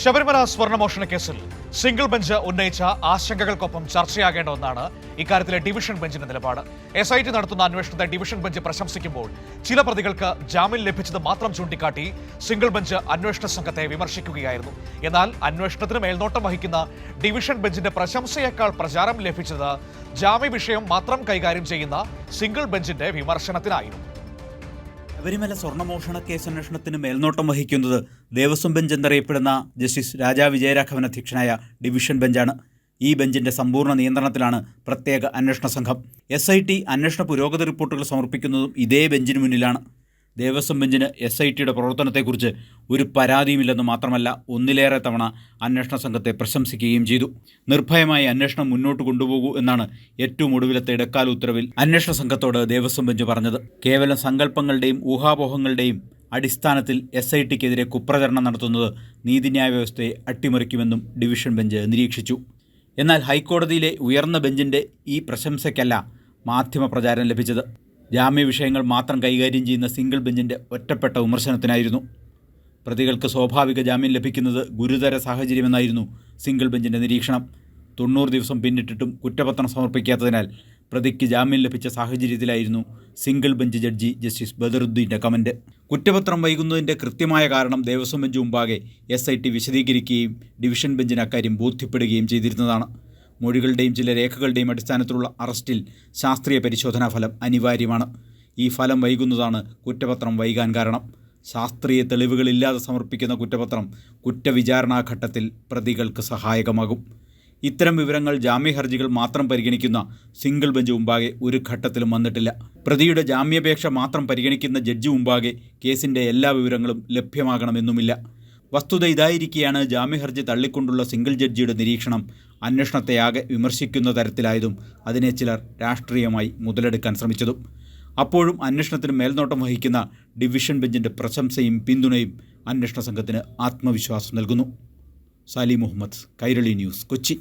ശബരിമല സ്വർണമോഷണ കേസിൽ single bench ഉന്നയിച്ച ആശങ്കകൾക്കൊപ്പം ചർച്ചയാകേണ്ട ഒന്നാണ് ഇക്കാര്യത്തിലെ ഡിവിഷൻ ബെഞ്ചിന്റെ നിലപാട്. എസ് ഐ ടി നടത്തുന്ന അന്വേഷണത്തെ ഡിവിഷൻ ബെഞ്ച് പ്രശംസിക്കുമ്പോൾ ചില പ്രതികൾക്ക് ജാമ്യം ലഭിച്ചത് മാത്രം ചൂണ്ടിക്കാട്ടി സിംഗിൾ ബെഞ്ച് അന്വേഷണ സംഘത്തെ വിമർശിക്കുകയായിരുന്നു. എന്നാൽ അന്വേഷണത്തിന് മേൽനോട്ടം വഹിക്കുന്ന ഡിവിഷൻ ബെഞ്ചിന്റെ പ്രശംസയേക്കാൾ പ്രചാരം ലഭിച്ചത് ജാമ്യ വിഷയം മാത്രം കൈകാര്യം ചെയ്യുന്ന സിംഗിൾ ബെഞ്ചിന്റെ വിമർശനത്തിനായിരുന്നു. ശബരിമല സ്വർണമോഷണ കേസ് അന്വേഷണത്തിന് മേൽനോട്ടം വഹിക്കുന്നത് ദേവസ്വം ബെഞ്ച് എന്നറിയപ്പെടുന്ന ജസ്റ്റിസ് രാജാ വിജയരാഘവൻ അധ്യക്ഷനായ ഡിവിഷൻ ബെഞ്ചാണ്. ഈ ബെഞ്ചിന്റെ സമ്പൂർണ നിയന്ത്രണത്തിലാണ് പ്രത്യേക അന്വേഷണ സംഘം. എസ് ഐ ടി അന്വേഷണ പുരോഗതി റിപ്പോർട്ടുകൾ സമർപ്പിക്കുന്നതും ഇതേ ബെഞ്ചിന് മുന്നിലാണ്. ദേവസ്വം ബെഞ്ചിന് എസ് ഐ ടിയുടെ പ്രവർത്തനത്തെക്കുറിച്ച് ഒരു പരാതിയുമില്ലെന്ന് മാത്രമല്ല ഒന്നിലേറെ തവണ അന്വേഷണ സംഘത്തെ പ്രശംസിക്കുകയും ചെയ്തു. നിർഭയമായി അന്വേഷണം മുന്നോട്ട് കൊണ്ടുപോകൂ എന്നാണ് ഏറ്റവും ഒടുവിലത്തെ ഇടക്കാല ഉത്തരവിൽ അന്വേഷണ സംഘത്തോട് ദേവസ്വം ബെഞ്ച് പറഞ്ഞത്. കേവലം സങ്കല്പങ്ങളുടെയും ഊഹാപോഹങ്ങളുടെയും അടിസ്ഥാനത്തിൽ എസ് ഐ ടിക്കെതിരെ കുപ്രചരണം നടത്തുന്നത് നീതിന്യായ വ്യവസ്ഥയെ അട്ടിമറിക്കുമെന്നും ഡിവിഷൻ ബെഞ്ച് നിരീക്ഷിച്ചു. എന്നാൽ ഹൈക്കോടതിയിലെ ഉയർന്ന ബെഞ്ചിന്റെ ഈ പ്രശംസയ്ക്കല്ല മാധ്യമ പ്രചാരണം ലഭിച്ചത്. ജാമ്യ വിഷയങ്ങൾ മാത്രം കൈകാര്യം ചെയ്യുന്ന സിംഗിൾ ബെഞ്ചിന്റെ ഒറ്റപ്പെട്ട വിമർശനത്തിനായിരുന്നു. പ്രതികൾക്ക് സ്വാഭാവിക ജാമ്യം ലഭിക്കുന്നത് ഗുരുതര സാഹചര്യമെന്നായിരുന്നു സിംഗിൾ ബെഞ്ചിന്റെ നിരീക്ഷണം. തൊണ്ണൂറ് ദിവസം പിന്നിട്ടിട്ടും കുറ്റപത്രം സമർപ്പിക്കാത്തതിനാൽ പ്രതിക്ക് ജാമ്യം ലഭിച്ച സാഹചര്യത്തിലായിരുന്നു സിംഗിൾ ബെഞ്ച് ജഡ്ജി ജസ്റ്റിസ് ബദറുദ്ദീന്റെ കമന്റ് കുറ്റപത്രം വൈകുന്നതിന്റെ കൃത്യമായ കാരണം ദേവസ്വം ബെഞ്ച് മുമ്പാകെ എസ് ഐ ടി വിശദീകരിക്കുകയും ഡിവിഷൻ ബെഞ്ചിന് അക്കാര്യം ബോധ്യപ്പെടുകയും ചെയ്തിരുന്നതാണ്. മൊഴികളുടെയും ചില രേഖകളുടെയും അടിസ്ഥാനത്തിലുള്ള അറസ്റ്റിൽ ശാസ്ത്രീയ പരിശോധനാ ഫലം അനിവാര്യമാണ്. ഈ ഫലം വൈകുന്നതാണ് കുറ്റപത്രം വൈകാൻ കാരണം. ശാസ്ത്രീയ തെളിവുകളില്ലാതെ സമർപ്പിക്കുന്ന കുറ്റപത്രം കുറ്റവിചാരണാഘട്ടത്തിൽ പ്രതികൾക്ക് സഹായകമാകും. ഇത്തരം വിവരങ്ങൾ ജാമ്യഹർജികൾ മാത്രം പരിഗണിക്കുന്ന സിംഗിൾ ബെഞ്ച് മുമ്പാകെ ഒരു ഘട്ടത്തിലും വന്നിട്ടില്ല. പ്രതിയുടെ ജാമ്യാപേക്ഷ മാത്രം പരിഗണിക്കുന്ന ജഡ്ജി മുമ്പാകെ കേസിന്റെ എല്ലാ വിവരങ്ങളും ലഭ്യമാകണമെന്നുമില്ല. വസ്തുത ഇതായിരിക്കെയാണ് ജാമ്യഹർജി തള്ളിക്കൊണ്ടുള്ള സിംഗിൾ ജഡ്ജിയുടെ നിരീക്ഷണം. അന്വേഷണത്തെ ആകെ വിമർശിക്കുന്ന തരത്തിലായതും അതിനെ ചിലർ രാഷ്ട്രീയമായി മുതലെടുക്കാൻ ശ്രമിച്ചതും. അപ്പോഴും അന്വേഷണത്തിന് മേൽനോട്ടം വഹിക്കുന്ന ഡിവിഷൻ ബെഞ്ചിന്റെ പ്രശംസയും പിന്തുണയും അന്വേഷണ സംഘത്തിന് ആത്മവിശ്വാസം നൽകുന്നു. സാലി മുഹമ്മദ് കൈരളി ന്യൂസ് കൊച്ചി.